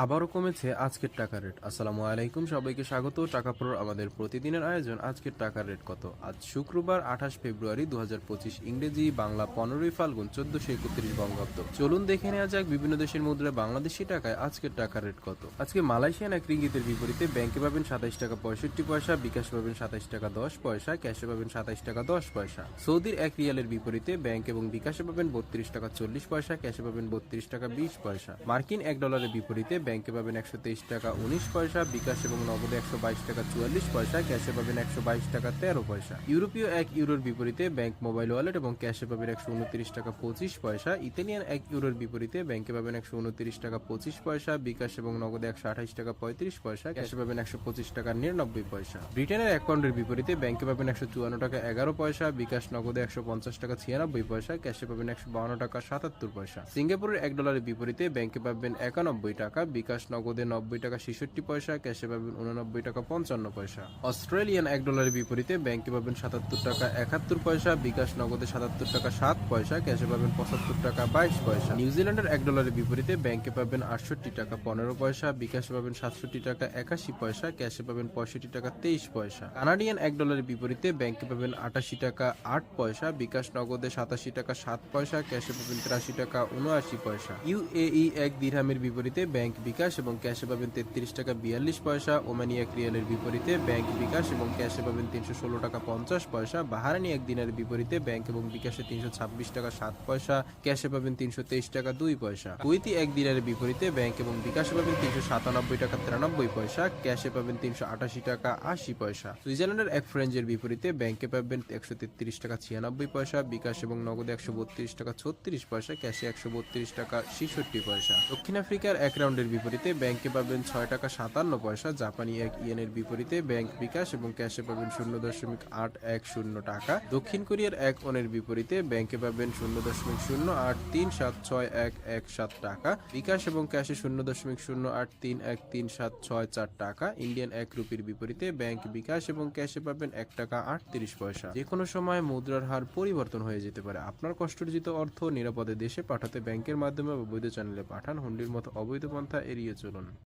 আবারও কমেছে আজকের টাকা রেট। আসসালামু আলাইকুম, সবাইকে স্বাগত। টাকা পড়ার আমাদের প্রতিদিনের আয়োজন, আজকের টাকার রেট কত? আজ শুক্রবার, আঠাশ ফেব্রুয়ারি দু হাজার পঁচিশ ইংরেজি বাংলা পনেরোই ফাল্গুন চোদ্দশো একত্রিশ বঙ্গাব্দ। চলুন দেখে নেওয়া যাক বিভিন্ন দেশের মুদ্রায় বাংলাদেশি টাকায় আজকের টাকার রেট কত। আজকে মালয়েশিয়ান এক রিঙ্গিতের বিপরীতে ব্যাংকে পাবেন সাতাইশ টাকা পঁয়ষট্টি পয়সা, বিকাশ পাবেন সাতাইশ টাকা দশ পয়সা, ক্যাশে পাবেন সাতাইশ টাকা দশ পয়সা। সৌদির এক রিয়ালের বিপরীতে ব্যাংক এবং বিকাশে পাবেন বত্রিশ টাকা চল্লিশ পয়সা, ক্যাশে পাবেন বত্রিশ টাকা বিশ পয়সা। মার্কিন এক ডলারের বিপরীতে ব্যাংকে পাবেন একশো তেইশ টাকা উনিশ পয়সা, বিকাশ এবং নগদে একশো বাইশ টাকা চুয়াল্লিশ পয়সা, ক্যাশে পাবেন একশো বাইশ টাকা তেরো পয়সা। ইউরোপীয় এক ইউরোর বিপরীতে ব্যাংক মোবাইল ওয়ালেট এবং ক্যাশে পাবেন একশো উনত্রিশ টাকা পঁচিশ পয়সা। ইতালিয়ান এক ইউরোর বিপরীতে ব্যাংকে পাবেন একশো উনত্রিশ টাকা পঁচিশ পয়সা, বিকাশ এবং নগদে একশো আঠাইশ টাকা পঁয়ত্রিশ পয়সা, ক্যাশে পাবেন একশো পঁচিশ টাকা নিরানব্বই পয়সা। ব্রিটেনের পাউন্ডের বিপরীতে ব্যাংকে পাবেন একশো চুয়ান্ন টাকা এগারো পয়সা, বিকাশ নগদে একশো পঞ্চাশ টাকা ছিয়ানব্বই পয়সা, ক্যাশে পাবেন একশো টাকা সাতাত্তর পয়সা। সিঙ্গাপুরের এক ডলারের বিপরীতে ব্যাংকে পাবেন একানব্বই টাকা বিকাশ নগদে নব্বই টাকা ছেষট্টি পয়সা, ক্যাশে পাবেন উননব্বই টাকা পঞ্চান্ন পয়সা। অস্ট্রেলিয়ান এক ডলারের বিপরীতে ব্যাংকে পাবেন সাতাত্তর টাকা একাত্তর পয়সা, বিকাশ নগদে সাতাত্তর টাকা সাত পয়সা, ক্যাশে পাবেন পঁচাত্তর টাকা বাইশ পয়সা। নিউজিল্যান্ডের এক ডলারের বিপরীতে ব্যাংকে পাবেন আটষট্টি টাকা পনেরো পয়সা, বিকাশে পাবেন সাতষট্টি টাকা একাশি পয়সা, ক্যাশে পাবেন পঁয়ষট্টি টাকা তেইশ পয়সা। কানাডিয়ান এক ডলারের বিপরীতে ব্যাংকে পাবেন আটাশি টাকা আট পয়সা, বিকাশ নগদে সাতাশি টাকা সাত পয়সা, ক্যাশে পাবেন তিরাশি টাকা উনআশি পয়সা। ইউএই এক দিরহামের বিপরীতে ব্যাংক বিকাশ এবং ক্যাশে পাবেন তেত্রিশ টাকা বিয়াল্লিশ পয়সা ওমানি এক রিয়ালের বিপরীতে ব্যাংক বিকাশ এবং ক্যাশে পাবেন তিনশো ষোলো টাকা পঞ্চাশ পয়সা, বাহারানি এক দিনের বিপরীতে ব্যাংক এবং বিকাশে তিনশো ছাব্বিশ টাকা সাত পয়সা, ক্যাশে পাবেন তিনশো তেইশ টাকা দুই পয়সা। কুইতি এক দিনের বিপরীতে ব্যাংক এবং বিকাশে পাবেন তিনশো সাতানব্বই টাকা তিরানব্বই পয়সা, ক্যাশে পাবেন তিনশো আটাশি টাকা আশি পয়সা। সুইজারল্যান্ডের এক ফ্রেঞ্জের বিপরীতে ব্যাংকে পাবেন একশো তেত্রিশ টাকা ছিয়ানব্বই পয়সা, বিকাশ এবং নগদে একশো বত্রিশ টাকা ছত্রিশ পয়সা, ক্যাশে একশো বত্রিশ টাকা ছেষট্টি পয়সা। দক্ষিণ আফ্রিকার এক রাউন্ডের বিপরীতে ব্যাংকে পাবেন ছয় টাকা সাতান্ন পয়সা, জাপানি এক ইয়েনের বিপরীতে ব্যাংক বিকাশ এবং ক্যাশে পাবেন শূন্য দশমিক আট এক শূন্য টাকা। দক্ষিণ কোরিয়ার এক ওনের বিপরীতে ব্যাংকে পাবেন শূন্য দশমিক শূন্য আট তিন সাত ছয় এক এক সাত টাকা, বিকাশ এবং ক্যাশে শূন্য দশমিক শূন্য আট তিন এক তিন সাত ছয় চার টাকা। ইন্ডিয়ান এক রুপির বিপরীতে ব্যাংক বিকাশ এবং ক্যাশে পাবেন এক টাকা আটত্রিশ পয়সা। যে কোনো সময় মুদ্রার হার পরিবর্তন হয়ে যেতে পারে। আপনার কষ্টার্জিত অর্থ নিরাপদে দেশে পাঠাতে ব্যাংকের মাধ্যমে বা বৈধ চ্যানেলে পাঠান। হুন্ডির মতো অবৈধ পন্থা এড়িয়ে চলুন।